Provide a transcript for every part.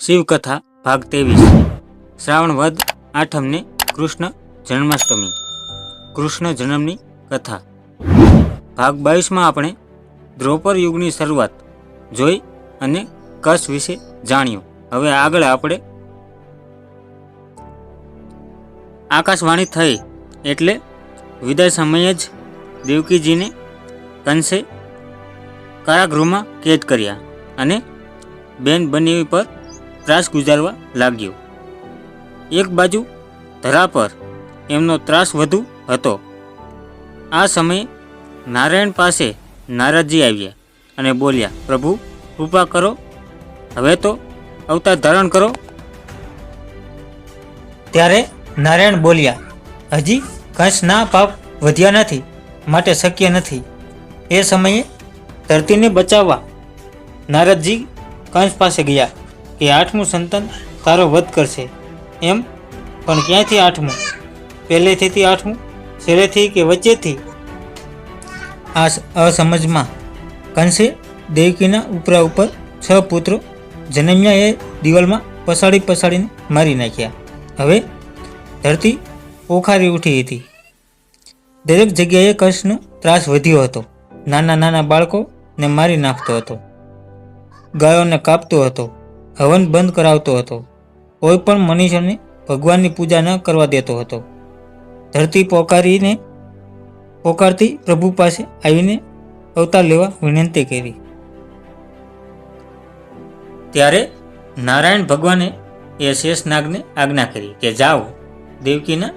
શિવકથા, ભાગ ત્રેવીસ. શ્રાવણ વદ આઠમને કૃષ્ણ જન્માષ્ટમી. કૃષ્ણ જન્મની કથા. ભાગ બાવીસમાં આપણે દ્રોપર યુગની શરૂઆત જોઈ અને કચ્છ વિશે જાણ્યું. હવે આગળ આપણે આકાશવાણી થઈ એટલે વિદાય સમયે જ દેવકીજીને કંસે કારાગૃહમાં કેદ કર્યા અને બેન બનેવી પર ત્રાસ ગુજારવા લાગ્યો. એક બાજુ ધરા પર એમનો ત્રાસ વધુ હતો. આ સમયે નારાયણ પાસે નારદજી આવ્યા અને બોલ્યા, પ્રભુ, કૃપા કરો. હવે તો અવતાર ધારણ કરો. ત્યારે નારાયણ બોલ્યા, હજી કંસના પાપ વધ્યા નથી, માટે શક્ય નથી. એ સમયે ધરતીને બચાવવા નારદજી કંસ પાસે ગયા. કે આઠમું સંતાન તારો વધ કરશે. એમ? પણ ક્યાંથી આઠમું? પહેલેથી આઠમું? છેલ્લેથી કે વચ્ચેથી? આ અસમજમાં. કંસે દેવકીના ઉપરા ઉપર છ પુત્રો જન્મ્યા એ દિવાલમાં પસાડી પસાડીને મારી નાખ્યા. હવે ધરતી પોખારી ઉઠી હતી. દરેક જગ્યાએ કંસનો ત્રાસ વધ્યો હતો. નાના નાના બાળકોને મારી નાખતો હતો. ગાયોને કાપતો હતો. હવન બંધ કરાવતો હતો. કોઈ પણ મનુષ્યને ભગવાનની પૂજા ન કરવા દેતો હતો. ધરતી પોકારીને, પોકારતી પ્રભુ પાસે આવીને અવતાર લેવા વિનંતી કરી. ત્યારે નારાયણ ભગવાને એ શેષનાગને આજ્ઞા કરી કે જાઓ, દેવકીના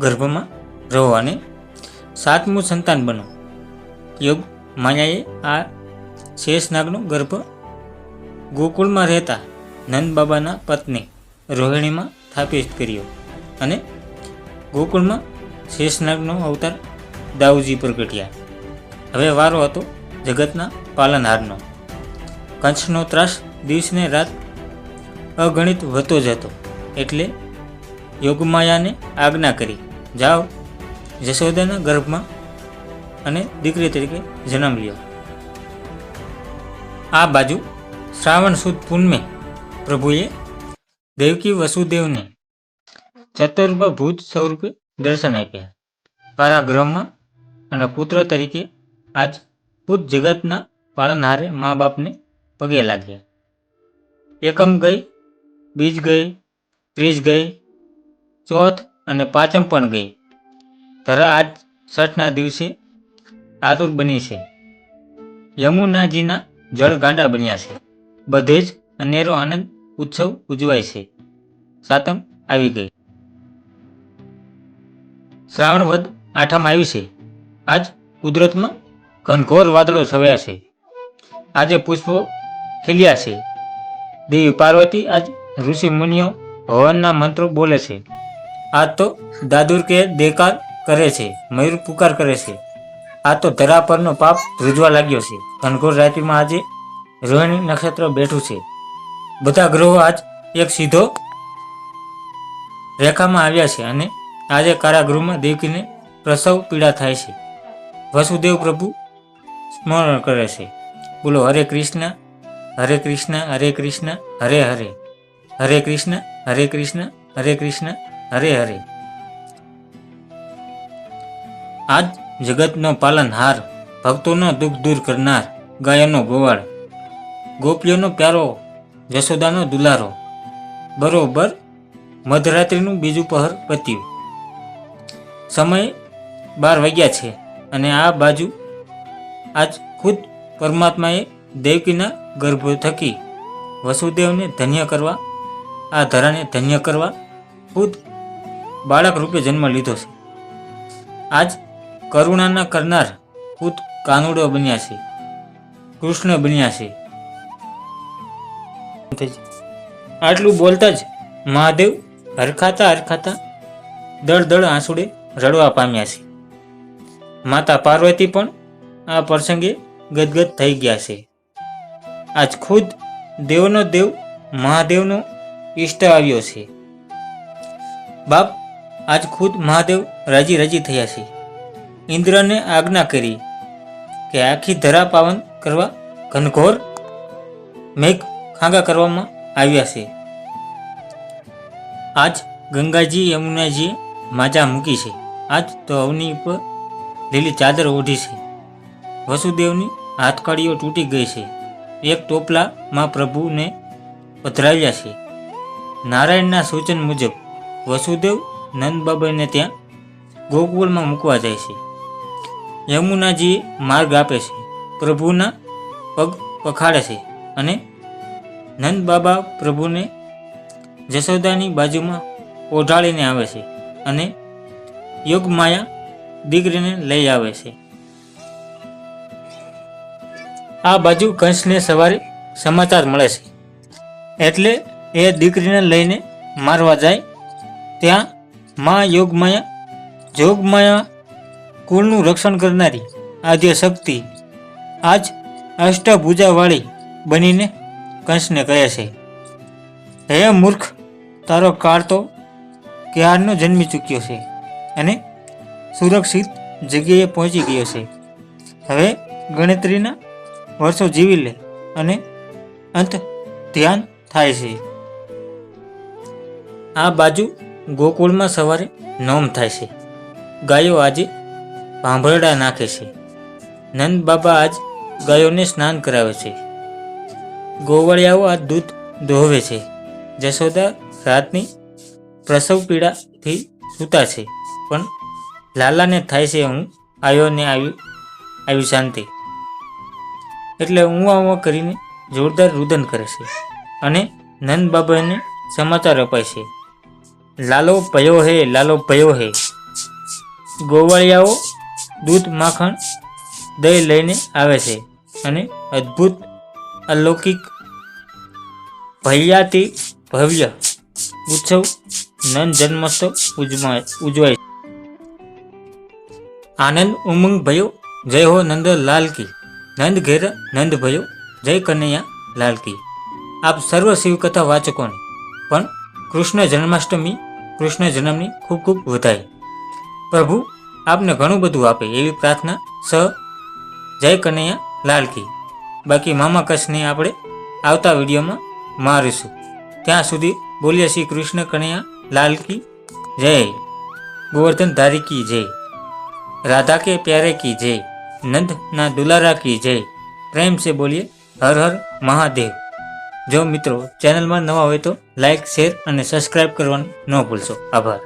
ગર્ભમાં રહો અને સાતમું સંતાન બનો. યોગ માયાએ આ શેષનાગનો ગર્ભ ગોકુળમાં રહેતા નંદ બાબાના પત્ની રોહિણીમાં સ્થાપિત કર્યો અને ગોકુળમાં શેષનાગનો અવતાર દાઉજી પ્રગટ્યા. હવે વારો હતો જગતના પાલનહારનો. કંસનો ત્રાસ દિવસને રાત અગણિત વધતો જ હતો એટલે યોગમાયાને આજ્ઞા કરી, જાઓ, જશોદાના ગર્ભમાં અને દીકરી તરીકે જન્મ લ્યો. આ બાજુ શ્રાવણ સુદ પૂનમે પ્રભુએ દેવકી વસુદેવને ચતુર્ભુજ સ્વરૂપે દર્શન આપ્યા. કારાગૃહમાં અને પુત્ર તરીકે આજ ખુદ જગતના પાલનહારે મા બાપને પગે લાગ્યા. એકમ ગઈ, બીજ ગઈ, ત્રીજ ગઈ, ચોથ અને પાંચમ પણ ગઈ. ધરા આજ છઠના દિવસે આતુર બની છે. યમુનાજીના જળ ગાંડા બન્યા છે. બધે જ અનેરો આનંદ ઉત્સવ ઉજવાય છે. સાતમ આવી ગઈ. શ્રાવણ વદ આઠમ આવી છે. આજ કુદરતમાં ઘનઘોર વાદળો છવાયા છે. આજે પુષ્પો ખીલ્યા છે. દેવી પાર્વતી આજ ઋષિ મુનિઓ હવનના મંત્રો બોલે છે. આ તો દાદુર કે દેકાર કરે છે, મયુર પુકાર કરે છે. આ તો ધરા પરનો પાપ ધ્રુજવા લાગ્યો છે. ઘનઘોર રાત્રિમાં આજે રોહિણી નક્ષત્ર બેઠું છે. બધા ગ્રહો આજ એક સીધો રેખામાં આવ્યા છે અને આજે કારાગૃહમાં દેવકીને પ્રસવ પીડા થાય છે. વસુદેવ પ્રભુ સ્મરણ કરે છે. બોલો, હરે કૃષ્ણ હરે કૃષ્ણ હરે કૃષ્ણ, હરે હરે. હરે કૃષ્ણ હરે કૃષ્ણ હરે કૃષ્ણ, હરે હરે. આજ જગતનો પાલનહાર, ભક્તોનો દુઃખ દૂર કરનાર ગાયનો ગોવાળ, ગોપીઓનો પ્યારો જશોદાનો દુલારો. બરોબર, મધરાત્રિનું બીજું પહર પત્યું. સમય બાર વાગ્યા છે અને આ બાજુ આજ ખુદ પરમાત્માએ દેવકીના ગર્ભ થકી વસુદેવને ધન્ય કરવા, આ ધરાને ધન્ય કરવા ખુદ બાળક રૂપે જન્મ લીધો છે. આજ કરુણાના કરનાર ખુદ કાનુડો બન્યા છે, કૃષ્ણ બન્યા છે. આટલું બોલતા જ મહાદેવ હરખાતા હરખાતા દળ દળ આંસુડે રડવા પામ્યા છે. માતા પાર્વતી પણ આ પ્રસંગે ગદગદ થઈ ગયા છે. આજ ખુદ દેવનો દેવ મહાદેવનો ઈષ્ટ આવ્યો છે. બાપ આજ ખુદ મહાદેવ રાજી રાજી થયા છે. ઇન્દ્રને આજ્ઞા કરી કે આખી ધરા પાવન કરવા ઘનઘોર મેઘ ખાંગા કરવામાં આવ્યા છે. આજ ગંગાજી યમુનાજીએ માજા મૂકી છે. આજ તો અવની ઉપર લીલી ચાદર ઓઢી છે. વસુદેવની હાથકડીઓ તૂટી ગઈ છે. એક ટોપલામાં પ્રભુને પધરાવ્યા છે. નારાયણના સૂચન મુજબ વસુદેવ નંદબાબાને ત્યાં ગોકુળમાં મૂકવા જાય છે. યમુનાજીએ માર્ગ આપે છે. પ્રભુના પગ પખાડે છે અને નંદ બાબા પ્રભુને જશોદાની બાજુમાં ઓઢાળીને આવે છે અને યોગમાયા દીકરીને લઈ આવે છે. આ બાજુ કંસને સવારે સમાચાર મળે છે. એટલે એ દીકરીને લઈને મારવા જાય, ત્યાં મા યોગમાયા, જોગમાયા કુળનું રક્ષણ કરનારી આદ્ય શક્તિ આજ અષ્ટભુજાવાળી બનીને કંસને કહે છે, હે મૂર્ખ, તારો કાળ તો ક્યારનો જન્મી ચૂક્યો છે અને સુરક્ષિત જગ્યાએ પહોંચી ગયો છે. હવે ગણતરીના વર્ષો જીવી લે અને અંત ધ્યાન થાય છે. આ બાજુ ગોકુળમાં સવારે નોમ થાય છે. ગાયો આજે ભાંભરડા નાખે છે. નંદ બાબા આજ ગાયોને સ્નાન કરાવે છે. ગોવાળિયાઓ આ દૂધ દોહવે છે. જશોદા રાતની પ્રસવ પીડાથી સૂતા છે. પણ લાલાને થાય છે હું આવ્યો ને આવ્યું આવ્યું શાંતિ. એટલે હું ઊંવા કરીને જોરદાર રુદન કરે છે અને નંદ બાબાને સમાચાર અપાય છે. લાલો ભયો હે, લાલો ભયો હે. ગોવાળિયાઓ દૂધ માખણ દહીં લઈને આવે છે અને અદ્ભુત અલૌકિક ભૈયાતી ભવ્ય ઉત્સવ નંદ જન્મોત્સવ ઉજવાય ઉજવાય આનંદ ઉમંગ ભયો, જય હો નંદ લાલ કી. નંદ ઘેર નંદ ભયો, જય કનૈયા લાલ કી. આપ સર્વ શિવકથા વાચકોને, પણ કૃષ્ણ જન્માષ્ટમી, કૃષ્ણ જન્મની ખૂબ ખૂબ વધાઈ પ્રભુ આપને ઘણું બધું આપે એવી પ્રાર્થના સ જય કનૈયા લાલ કી. બાકી મામા કચ્છને આપણે આવતા વિડીયોમાં મારીશું. ત્યાં સુધી બોલીએ શ્રી કૃષ્ણ કનૈયા લાલ કી જય. ગોવર્ધન ધારી કી જય. રાધા કે પ્યારે કી જય. નંદ ના દુલારા કી જય. પ્રેમ સે બોલીએ હર હર મહાદેવ. જો મિત્રો ચેનલમાં નવા હોય તો લાઈક, શેર અને સબસ્ક્રાઇબ કરવાનું ન ભૂલશો. આભાર.